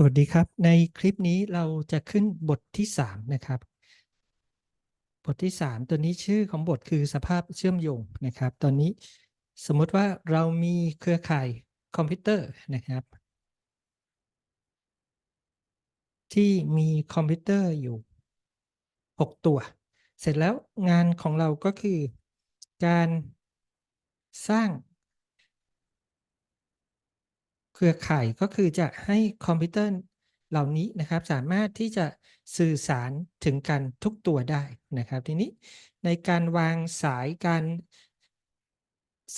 สวัสดีครับ ในคลิปนี้เราจะขึ้นบทที่ 3 นะครับ บทที่ 3 ตัวนี้ชื่อของบทคือสภาพเชื่อมโยงนะครับ ตอนนี้สมมติว่าเรามีเครือข่ายคอมพิวเตอร์นะครับ ที่มีคอมพิวเตอร์อยู่ 6 ตัว เสร็จแล้วงานของเราก็คือการสร้าง เครือข่ายก็คือจะให้คอมพิวเตอร์เหล่านี้นะครับ สามารถที่จะสื่อสารถึงกันทุกตัวได้นะครับ ทีนี้ในการวางสายการ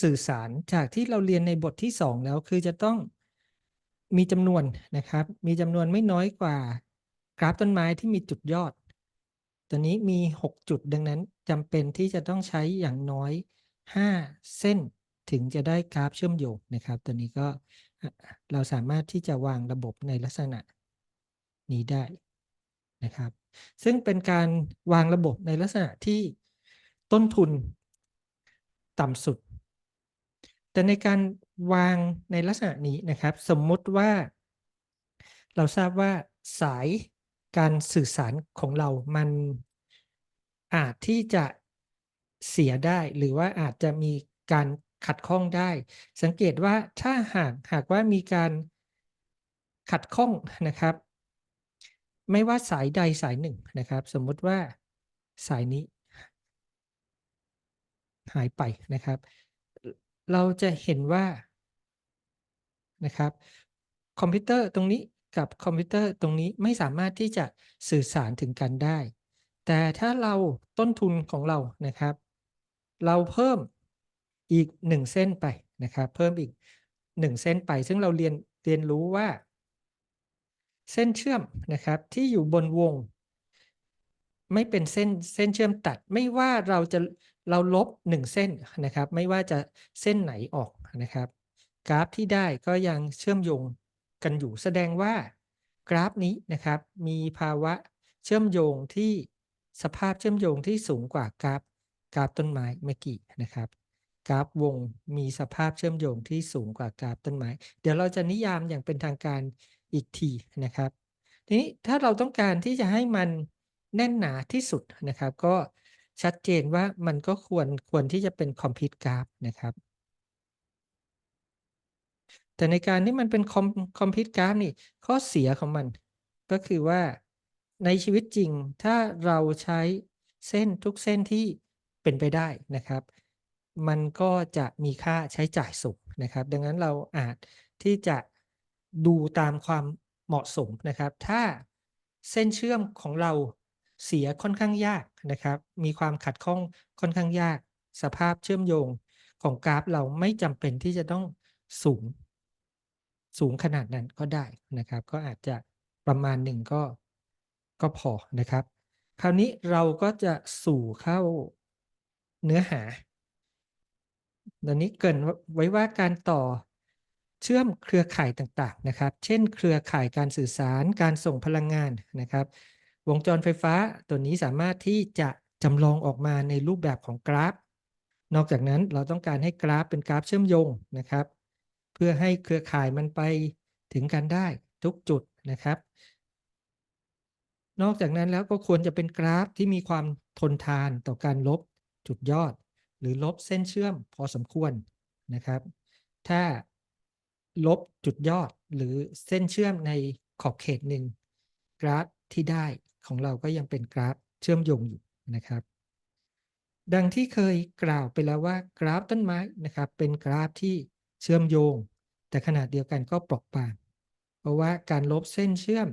สื่อสารจากที่เราเรียนในบทที่ 2 แล้วคือจะต้องมีจำนวนนะครับ มีจำนวนไม่น้อยกว่ากราฟต้นไม้ที่มีจุดยอด ตัวนี้มี 6 จุดดังนั้นจำเป็นที่จะต้องใช้อย่างน้อย 5 เส้นถึงจะได้กราฟเชื่อมโยงนะครับ ตัวนี้ก็ เราสามารถที่จะวางระบบในลักษณะนี้ได้นะครับ ซึ่งเป็นการวางระบบในลักษณะที่ต้นทุนต่ำสุด แต่ในการวางในลักษณะนี้นะครับ สมมติว่า เราทราบว่าสายการสื่อสารของเรามันอาจที่จะเสียได้หรือว่าอาจจะมีการ ขัดข้องได้ สังเกตว่าถ้าหากหากว่ามีการขัดข้องนะครับ ไม่ว่าสายใดสายหนึ่งนะครับ สมมติว่าสายนี้ หายไปนะครับ เราจะเห็นว่านะครับคอมพิวเตอร์ตรงนี้กับคอมพิวเตอร์ตรงนี้ไม่สามารถที่จะสื่อสารถึงกันได้ แต่ถ้าเราต้นทุนของเรานะครับ เราเพิ่ม อีก 1 เส้นไปนะครับ เพิ่มอีก 1 เส้นไป ซึ่งเราเรียนเรียนรู้ว่า เส้นเชื่อมนะครับที่อยู่บนวง ไม่เป็นเส้นเส้นเชื่อมตัด ไม่ว่าเราจะเราลบ 1 เส้นนะครับ ไม่ว่าจะเส้นไหนออกนะครับ กราฟที่ได้ก็ยังเชื่อมโยงกันอยู่แสดงว่ากราฟนี้นะครับมีภาวะเชื่อมโยงที่สภาพเชื่อมโยงที่สูงกว่ากราฟกราฟต้นไม้เมื่อกี้นะครับ กราฟวงมีสภาพเชื่อมโยงที่สูงกว่ากราฟต้นไม้ เดี๋ยวเราจะนิยามอย่างเป็นทางการอีกทีนะครับ ทีนี้ถ้าเราต้องการที่จะให้มันแน่นหนาที่สุดนะครับ ก็ชัดเจนว่ามันก็ควรควรที่จะเป็นคอมพิวต์กราฟนะครับ แต่ในการที่มันเป็นคอมคอมพิวต์กราฟนี่ข้อเสียของมันก็คือว่าในชีวิตจริงถ้าเราใช้เส้นทุกเส้นที่เป็นไปได้นะครับ มันก็จะมีค่าใช้จ่ายสูงนะครับ ดังนั้นเราอาจที่จะดูตามความเหมาะสมนะครับ ถ้าเส้นเชื่อมของเราเสียค่อนข้างยากนะครับ มีความขัดข้องค่อนข้างยาก สภาพเชื่อมโยงของกราฟเราไม่จำเป็นที่จะต้องสูง สูงขนาดนั้นก็ได้นะครับ ก็อาจจะประมาณหนึ่งก็ก็พอนะครับ คราวนี้เราก็จะสู่เข้าเนื้อหา ตอนนี้เกินไว้ว่าการต่อเชื่อมเครือข่ายต่างๆนะครับ เช่น เครือข่ายการสื่อสาร การส่งพลังงานนะครับ วงจรไฟฟ้าตัวนี้สามารถที่จะจำลองออกมาในรูปแบบของกราฟ นอกจากนั้นเราต้องการให้กราฟเป็นกราฟเชื่อมโยงนะครับ เพื่อให้เครือข่ายมันไปถึงกันได้ทุกจุดนะครับ นอกจากนั้นแล้วก็ควรจะเป็นกราฟที่มีความทนทานต่อการลบจุดยอด หรือลบเส้นเชื่อมพอสมควรนะครับ ถ้าลบจุดยอดหรือเส้นเชื่อมในขอบเขตหนึ่งกราฟที่ได้ของเราก็ยังเป็นกราฟเชื่อมโยงอยู่นะครับ ดังที่เคยกล่าวไปแล้วว่ากราฟต้นไม้นะครับ เป็นกราฟที่เชื่อมโยง แต่ขนาดเดียวกันก็เปราะบางเพราะว่าการลบเส้นเชื่อม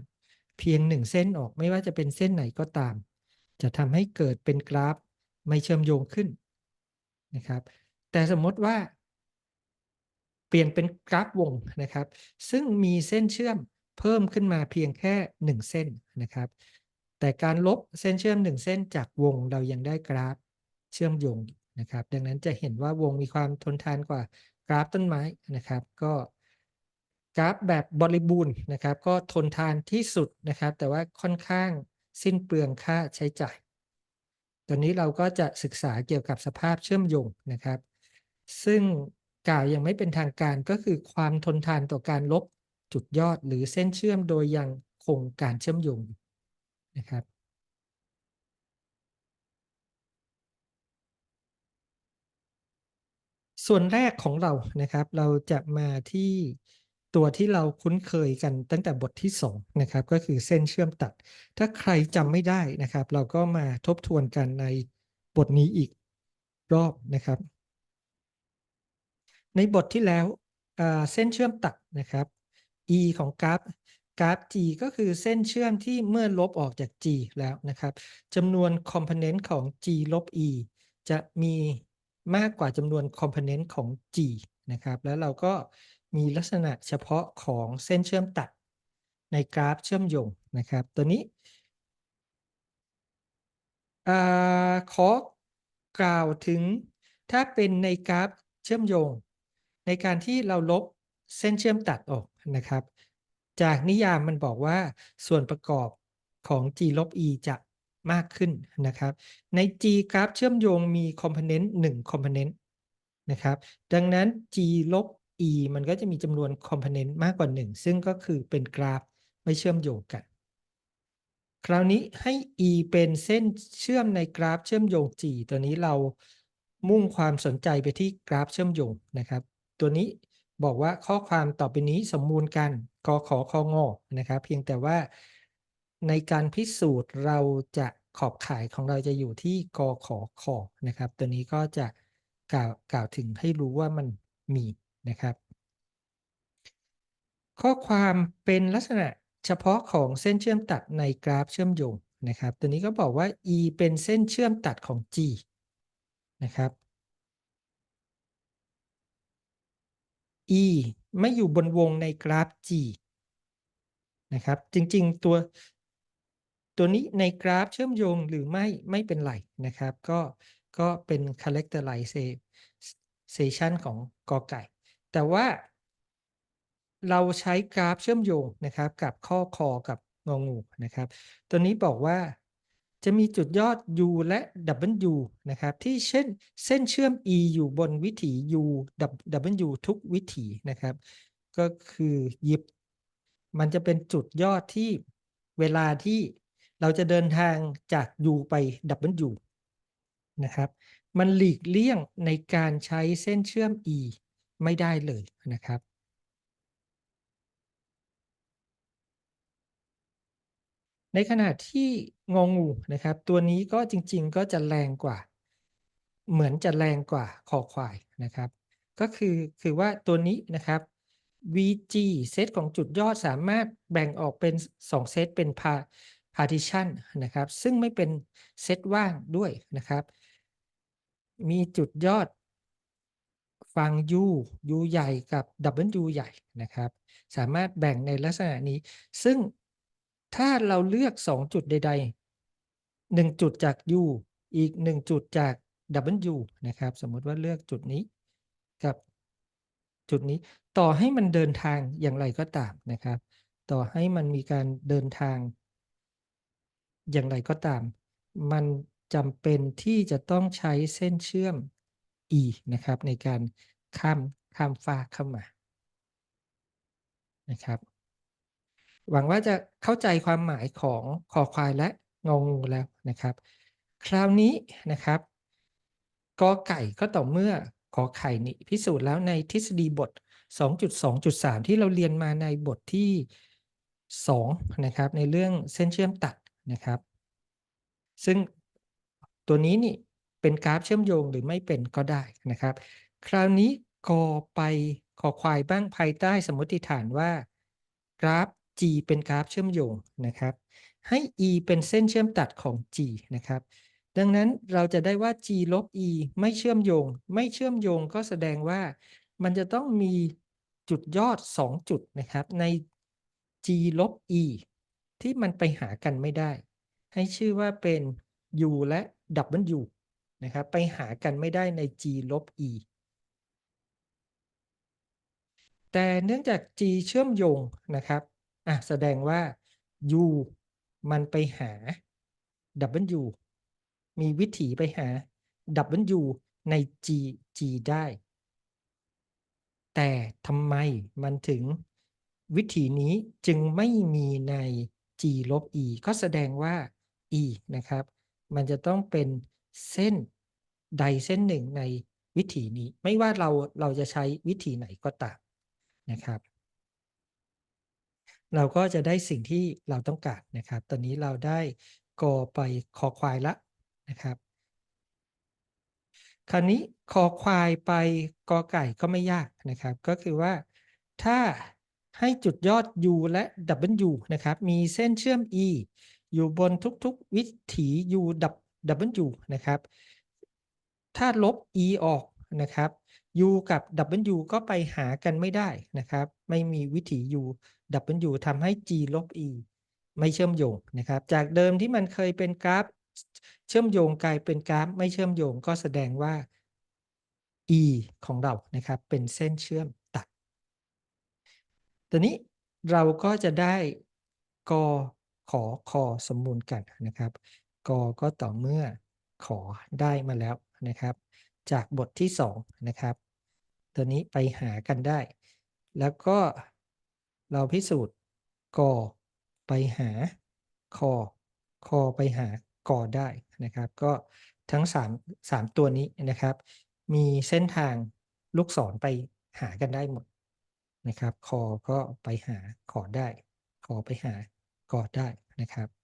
เพียงหนึ่งเส้นออกไม่ว่าจะเป็นเส้นไหนก็ตาม จะทำให้เกิดเป็นกราฟไม่เชื่อมโยงขึ้น นะครับ แต่สมมติว่า เปลี่ยนเป็นกราฟวงนะครับ ซึ่งมีเส้นเชื่อมเพิ่มขึ้นมาเพียงแค่ 1 เส้นนะครับ แต่การลบเส้นเชื่อม 1 เส้นจากวงเรายังได้กราฟเชื่อมโยงนะครับ ดังนั้นจะเห็นว่าวงมีความทนทานกว่ากราฟต้นไม้นะครับ ก็กราฟแบบบริบูรณ์นะครับ ก็ทนทานที่สุดนะครับ แต่ว่าค่อนข้างสิ้นเปลืองค่าใช้จ่าย ตอนนี้เราก็จะศึกษาเกี่ยวกับสภาพเชื่อมโยงนะครับ ซึ่งกล่าวยังไม่เป็นทางการก็คือความทนทานต่อการลบจุดยอดหรือเส้นเชื่อมโดยยังคงการเชื่อมโยงนะครับ ส่วนแรกของเรานะครับ เราจะมาที่ ตัวที่เราคุ้นเคยกันตั้งแต่บทที่2นะครับก็คือเส้นเชื่อมตัด ถ้าใครจำไม่ได้นะครับ เราก็มาทบทวนกันในบทนี้อีกรอบนะครับ ในบทที่แล้วเส้นเชื่อมตัดนะครับ e ของกราฟกราฟ g ก็คือเส้นเชื่อมที่เมื่อลบออกจาก g แล้วนะครับจำนวน component ของ g ลบ e จะมีมากกว่าจำนวน component ของ g นะครับ แล้วเราก็ มีลักษณะเฉพาะของเส้นเชื่อมตัดในกราฟเชื่อมโยงนะครับ ตัวนี้อ่าขอกล่าวถึงถ้าเป็นในกราฟเชื่อมโยง ในการที่เราลบเส้นเชื่อมตัดออกนะครับ จากนิยามมันบอกว่าส่วนประกอบของ g ลบ e จะมากขึ้นนะครับ ใน g กราฟเชื่อมโยงมี component 1 component นะครับ ดังนั้น g ลบ e มันก็จะมีจำนวน component มากกว่า 1 ซึ่งก็คือเป็นกราฟไม่เชื่อมโยงกัน คราวนี้ให้ e เป็นเส้นเชื่อมในกราฟเชื่อมโยง g ตัวนี้เรามุ่งความสนใจไปที่กราฟเชื่อมโยงนะครับ ตัวนี้บอกว่าข้อความต่อไปนี้สมมูลกันกขอคองอนะครับ เพียงแต่ว่าในการพิสูจน์เราจะขอบข่ายของเราจะอยู่ที่กขอคอนะครับ ตัวนี้ก็จะกล่าวกล่าวถึงให้รู้ว่ามันมี นะครับ ข้อความเป็นลักษณะเฉพาะของเส้นเชื่อมตัดในกราฟเชื่อมโยงนะครับ ตัวนี้ก็บอกว่า e เป็นเส้นเชื่อมตัดของ g นะครับ e ไม่อยู่บนวงในกราฟ g นะครับ จริงๆตัวตัวนี้ในกราฟเชื่อมโยงหรือไม่ไม่เป็นไรนะครับ ก็ก็เป็น characterization ของกอไก่ แต่ว่า เราใช้กราฟเชื่อมโยงนะครับ กับข้อคอกับงองูนะครับ ตัวนี้บอกว่าจะมีจุดยอด u และ w นะครับ ที่เช่นเส้นเชื่อม e อยู่บนวิถี u w ทุกวิถีนะครับ ก็คือยิบ มันจะเป็นจุดยอดที่เวลาที่เราจะเดินทางจาก u ไป w นะครับ มันหลีกเลี่ยงในการใช้เส้นเชื่อม e ไม่ได้เลยนะครับในขณะที่งองูนะครับ ตัวนี้ก็จริง ๆ ก็จะแรงกว่า เหมือนจะแรงกว่าคอควายนะครับ ก็คือคือว่าตัวนี้นะครับ VG เซตของจุดยอดสามารถแบ่งออกเป็น 2 เซตเป็น partition นะครับ ซึ่งไม่เป็นเซตว่างด้วยนะครับ มีจุดยอด ฝั่ง U U ใหญ่กับ W ใหญ่นะครับ สามารถแบ่งในลักษณะนี้ ซึ่งถ้าเราเลือก 2 จุดใด ๆ 1 จุดจาก U อีก 1 จุดจาก W นะครับ สมมุติว่าเลือกจุดนี้กับจุดนี้ต่อให้มันเดินทางอย่างไรก็ตามนะครับ ต่อให้มันมีการเดินทาง อย่างไรก็ตาม มันจำเป็นที่จะต้องใช้เส้นเชื่อม e นะครับ ในการข้ามข้ามฟากเข้ามานะครับ หวังว่าจะเข้าใจความหมายของคอควายและงองูแล้วนะครับ คราวนี้นะครับกอไก่ก็ต่อเมื่อขอไข่นี่พิสูจน์แล้วในทฤษฎีบท 2.2.3 ที่เราเรียนมาในบทที่ 2 นะครับ ในเรื่องเส้นเชื่อมตัดนะครับ ซึ่งตัวนี้นี่ เป็นกราฟเชื่อมโยงหรือไม่เป็นก็ได้นะครับ คราวนี้กอไปขอควายบ้างภายใต้สมมติฐานว่า กราฟ G เป็นกราฟเชื่อมโยงนะครับ ให้ E เป็นเส้นเชื่อมตัดของ G นะครับ ดังนั้นเราจะได้ว่า G ลบ E ไม่เชื่อมโยง ไม่เชื่อมโยงก็แสดงว่ามันจะต้องมีจุดยอด 2 จุดนะครับ ใน G ลบ E ที่มันไปหากันไม่ได้ ให้ชื่อว่าเป็น U และ W นะครับไปหากันไม่ได้ใน G ลบ E แต่เนื่องจาก G เชื่อมโยงนะครับอะแสดงว่า U มันไปหา W มีวิถีไปหา W ใน G G ได้ แต่ทำไมมันถึงวิถีนี้จึงไม่มีใน g ลบ e ก็แสดงว่า e นะครับ มันจะต้องเป็น เส้นใดเส้นหนึ่งในวิถีนี้ ไม่ว่าเราเราจะใช้วิธีไหนก็ตามนะครับ เราก็จะได้สิ่งที่เราต้องการนะครับ ตอนนี้เราได้กอไปคอควายละนะครับ คราวนี้คอควายไปกอไก่ก็ไม่ยากนะครับ ก็คือว่าถ้าให้จุดยอด u และ w นะครับ มีเส้นเชื่อม e อยู่บนทุกๆ วิถี u w นะครับ ถ้าลบ e ออกนะครับ u กับ w ก็ไปหากันไม่ได้นะครับ ไม่มีวิถี u w ทำให้ g ลบ e ไม่เชื่อมโยงนะครับ จากเดิมที่มันเคยเป็นกราฟ เชื่อมโยงกลายเป็นกราฟ ไม่เชื่อมโยงก็แสดงว่า e ของเรานะครับ เป็นเส้นเชื่อมตัดตัวนี้เราก็จะได้กอขอคอสมมูลกันนะครับ กก็ต่อเมื่อขอได้มาแล้วนะครับ จากบทที่2นะครับ ตัวนี้ไปหากันได้ แล้วก็เราพิสูจน์กไปหาคอคอไปหากอได้นะครับ ก็ทั้ง3 3ตัวนี้นะครับ มีเส้นทางลูกศรไปหากันได้หมดนะครับ คอก็ไปหาขอได้ ขอไปหากอได้นะครับ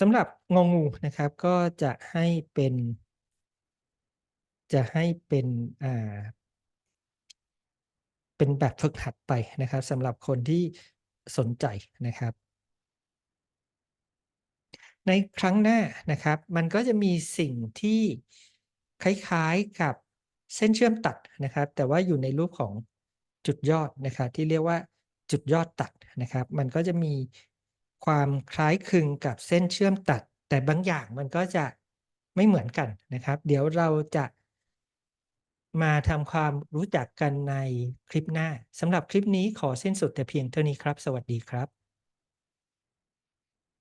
สำหรับงองูนะครับ ก็จะให้เป็น จะให้เป็นอ่าเป็นแบบฝึกหัดไปนะครับสำหรับคนที่สนใจนะครับ ในครั้งหน้านะครับ มันก็จะมีสิ่งที่คล้ายๆกับเส้นเชื่อมตัดนะครับ แต่ว่าอยู่ในรูปของจุดยอดนะครับ ที่เรียกว่าจุดยอดตัดนะครับ มันก็จะมี ความคล้ายคลึงกับเส้นเชื่อมตัด แต่บางอย่างมันก็จะไม่เหมือนกันนะครับ เดี๋ยวเราจะมาทำความรู้จักกันในคลิปหน้าสำหรับคลิปนี้ขอเส้นสุดแต่เพียงเท่านี้ครับ สวัสดีครับ